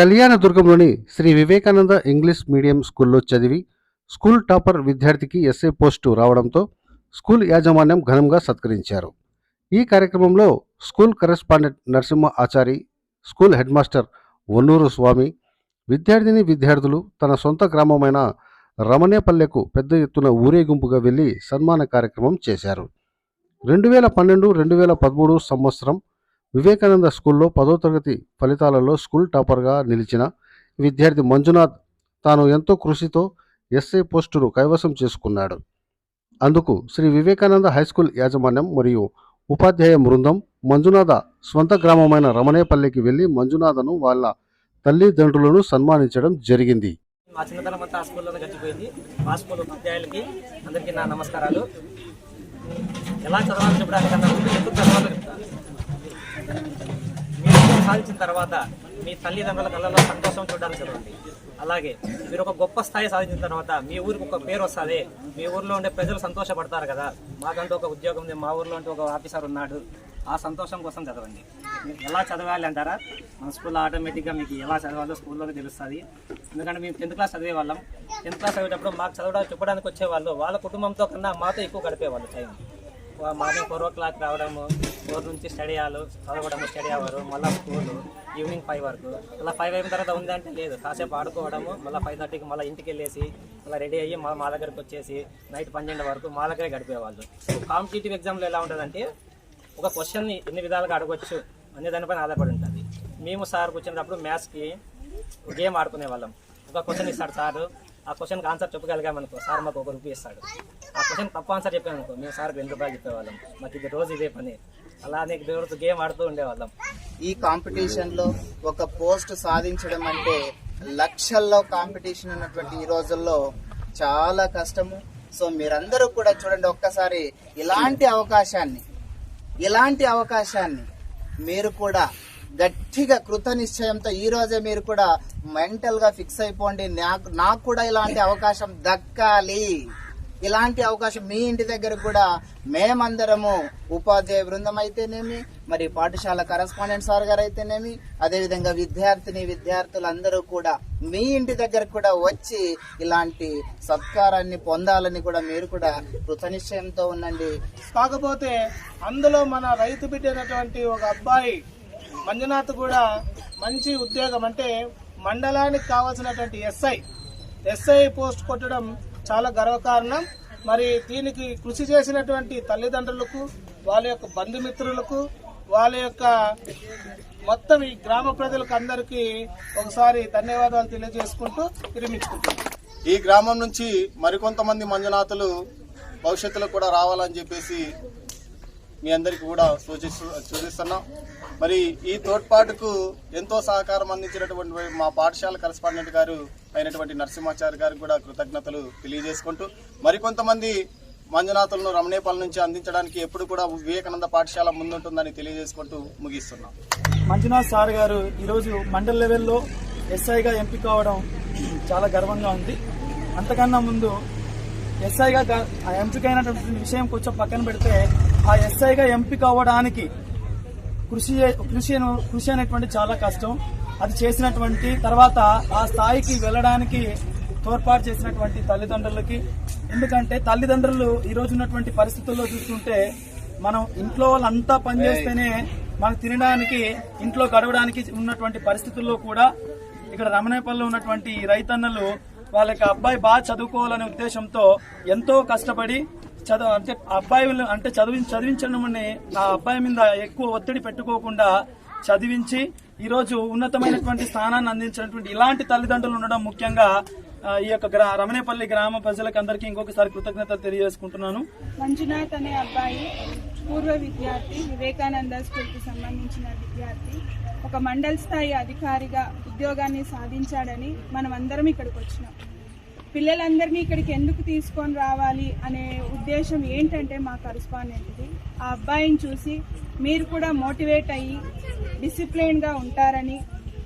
కళ్యాణదుర్గంలోని Shri Vivekananda English medium స్కూల్లో చదివి school topper విద్యార్థికి ఎస్ఏ పోస్టు రావడంతో స్కూల్ యాజమాన్యం ఘనంగా సత్కరించారు. ఈ కార్యక్రమంలో school correspondent Narasimha Achari school head master Vannuru Swamy విద్యార్థిని విద్యార్థులు తన సొంత గ్రామమైన రమణేపల్లెకు పెద్ద ఎత్తున ఊరేగింపుగా వెళ్ళి సన్మాన కార్యక్రమం చేశారు. రెండు వేల పన్నెండు రెండు వేల పదమూడు సంవత్సరం వివేకానంద స్కూల్లో పదో తరగతి ఫలితాలలో స్కూల్ టాపర్గా నిలిచిన విద్యార్థి మంజునాథ్ తాను ఎంతో కృషితో ఎస్ఏ పోస్టును కైవసం చేసుకున్నాడు. అందుకు శ్రీ వివేకానంద హైస్కూల్ యాజమాన్యం మరియు ఉపాధ్యాయ బృందం మంజునాథ స్వంత గ్రామమైన రమణేపల్లికి వెళ్ళి మంజునాథను వాళ్ళ తల్లిదండ్రులను సన్మానించడం జరిగింది. మా చిన్నతనం అంతా స్కూల్లోనే గడిచిపోయింది. మా స్కూల్ ఉపాధ్యాయులకి అందరికీ నా నమస్కారాలు. ఎలా చదవాలని చెప్పడానికన్నా ముందు ఎందుకు చదవాలో చెప్తాను. మీరు సాధించిన తర్వాత మీ తల్లిదండ్రుల కళ్ళలో సంతోషం చూడడానికి చదవండి అలాగే మీరు ఒక గొప్ప స్థాయి సాధించిన తర్వాత మీ ఊరికి ఒక పేరు వస్తుంది. మీ ఊర్లో ఉండే ప్రజలు సంతోషపడతారు కదా. మాకంటూ ఒక ఉద్యోగం ఉంది. మా ఊర్లో అంటూ ఒక ఆఫీసర్ ఉన్నాడు. ఆ సంతోషం కోసం చదవండి. మీరు ఎలా చదవాలి అంటారా? మన స్కూల్లో ఆటోమేటిక్గా మీకు ఎలా చదవాలో స్కూల్లోనే తెలుస్తుంది. ఎందుకంటే మేము టెన్త్ క్లాస్ చదివే వాళ్ళం. టెన్త్ క్లాస్ చదివేటప్పుడు మాకు చదవడానికి చెప్పడానికి వచ్చేవాళ్ళు. వాళ్ళ కుటుంబంతో కన్నా మాతో ఎక్కువ గడిపేవాళ్ళు time morning four o'clock రావడము ఫోర్ నుంచి స్టడీ అవ్వాలి చదవడము స్టడీ అవ్వరు మళ్ళీ స్కూల్ ఈవినింగ్ ఫైవ్ వరకు. అలా ఫైవ్ అయిన తర్వాత ఉందంటే లేదు. కాసేపు ఆడుకోవడము మళ్ళీ ఫైవ్ థర్టీకి మళ్ళీ ఇంటికి వెళ్ళేసి మళ్ళీ రెడీ అయ్యి మా మా దగ్గరికి వచ్చేసి నైట్ పన్నెండు వరకు మా దగ్గరే గడిపేవాళ్ళు. కాంపిటేటివ్ ఎగ్జామ్లో ఎలా ఉంటుందంటే ఒక క్వశ్చన్ని ఎన్ని విధాలుగా అడగొచ్చు అనే దానిపైన ఆధారపడి ఉంటుంది. మేము సార్ కూర్చున్నప్పుడు మ్యాథ్స్కి గేమ్ ఆడుకునే వాళ్ళం. ఒక క్వశ్చన్ ఇస్తాడు సార్ ఆ క్వశ్చన్కి ఆన్సర్ చెప్పగలిగామనుకో సార్ మాకు ఒక రూపీ ఇస్తాడు. క్వశ్చన్ తప్ప ఆన్సర్ చెప్పామనుకో మేము సార్ రెండు రూపాయలు చెప్పేవాళ్ళం. మాకు ఇది రోజు ఇదే పని. అలానే రోజు గేమ్ ఆడుతూ ఉండేవాళ్ళం. ఈ కాంపిటీషన్లో ఒక పోస్ట్ సాధించడం అంటే లక్షల్లో కాంపిటీషన్ ఉన్నటువంటి ఈ రోజుల్లో చాలా కష్టము. సో మీరందరూ కూడా చూడండి ఒక్కసారి ఇలాంటి అవకాశాన్ని ఇలాంటి అవకాశాన్ని మీరు కూడా గట్టిగా కృత నిశ్చయంతో ఈ రోజే మీరు కూడా మెంటల్గా ఫిక్స్ అయిపోండి. నాకు నాకు కూడా ఇలాంటి అవకాశం దక్కాలి. ఇలాంటి అవకాశం మీ ఇంటి దగ్గర కూడా మేమందరము ఉపాధ్యాయ బృందం అయితేనేమి మరి పాఠశాల కరస్పాండెంట్ సార్ గారు అయితేనేమి అదేవిధంగా విద్యార్థిని విద్యార్థులందరూ కూడా మీ ఇంటి దగ్గర కూడా వచ్చి ఇలాంటి సత్కారాన్ని పొందాలని కూడా మీరు కూడా కృతనిశ్చయంతో ఉండండి. కాకపోతే అందులో మన రైతు బిడ్డైనటువంటి ఒక అబ్బాయి మంజునాథ్ కూడా మంచి ఉద్యోగం అంటే మండలానికి కావాల్సినటువంటి ఎస్ఐ ఎస్ఐ పోస్ట్ కొట్టడం చాలా గర్వకారణం. మరి దీనికి కృషి చేసినటువంటి తల్లిదండ్రులకు వాళ్ళ యొక్క బంధుమిత్రులకు వాళ్ళ యొక్క మొత్తం ఈ గ్రామ ప్రజలకు అందరికీ ఒకసారి ధన్యవాదాలు తెలియజేసుకుంటూ విరమించుకుంటున్నాను ఈ గ్రామం నుంచి మరికొంతమంది మంజునాథులు భవిష్యత్తులో కూడా రావాలని చెప్పేసి మీ అందరికీ కూడా సూచిస్తూ సూచిస్తున్నాం. మరి ఈ తోడ్పాటుకు ఎంతో సహకారం అందించినటువంటి మా పాఠశాల కరస్పాండెంట్ గారు అయినటువంటి నరసింహాచారి గారికి కూడా కృతజ్ఞతలు తెలియజేసుకుంటూ మరికొంతమంది మంజునాథులను రమణేపల్లి నుంచి అందించడానికి ఎప్పుడు కూడా వివేకానంద పాఠశాల ముందుంటుందని తెలియజేసుకుంటూ ముగిస్తున్నాం. మంజునాథ్ సార్ గారు ఈరోజు మండల్ లెవెల్లో ఎస్ఐగా ఎంపిక అవడం చాలా గర్వంగా ఉంది. అంతకన్నా ముందు ఎస్ఐగా ఎంపికైనటువంటి విషయం కొంచెం పక్కన పెడితే ఆ ఎస్ఐగా ఎంపిక అవ్వడానికి కృషి కృషి కృషి అనేటువంటి చాలా కష్టం. అది చేసినటువంటి తర్వాత ఆ స్థాయికి వెళ్ళడానికి తోడ్పాటు చేసినటువంటి తల్లిదండ్రులకి. ఎందుకంటే తల్లిదండ్రులు ఈ రోజు ఉన్నటువంటి పరిస్థితుల్లో చూస్తుంటే మనం ఇంట్లో వాళ్ళంతా పనిచేస్తేనే మనం తినడానికి ఇంట్లో గడవడానికి ఉన్నటువంటి పరిస్థితుల్లో కూడా ఇక్కడ రమణేపల్లిలో ఉన్నటువంటి రైతన్నలు వాళ్ళకి అబ్బాయి బాగా చదువుకోవాలనే ఉద్దేశంతో ఎంతో కష్టపడి చదువు అంటే అబ్బాయి అంటే చదివి చదివించడం ఆ అబ్బాయి మీద ఎక్కువ ఒత్తిడి పెట్టుకోకుండా చదివించి ఈరోజు ఉన్నతమైనటువంటి స్థానాన్ని అందించినటువంటి ఇలాంటి తల్లిదండ్రులు ఉండడం ముఖ్యంగా ఈ యొక్క గ్రా రమణేపల్లి గ్రామ ప్రజలకు అందరికీ ఇంకొకసారి కృతజ్ఞతలు తెలియజేసుకుంటున్నాను. మంజునాథ్ అనే అబ్బాయి పూర్వ విద్యార్థి వివేకానంద స్కూల్కి సంబంధించిన విద్యార్థి. ఒక మండల స్థాయి అధికారిగా ఉద్యోగాన్ని సాధించాడని మనం అందరం ఇక్కడికి వచ్చినాం. పిల్లలందరినీ ఇక్కడికి ఎందుకు తీసుకొని రావాలి అనే ఉద్దేశం ఏంటంటే మా కరస్పాండెంట్ది ఆ అబ్బాయిని చూసి మీరు కూడా మోటివేట్ అయ్యి డిసిప్లైన్గా ఉంటారని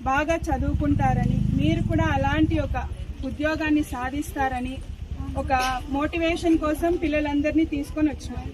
బాగా చదువుకుంటారని మీరు కూడా అలాంటి ఒక ఉద్యోగాన్ని సాధిస్తారని ఒక మోటివేషన్ కోసం పిల్లలందరినీ తీసుకొని వచ్చినాం.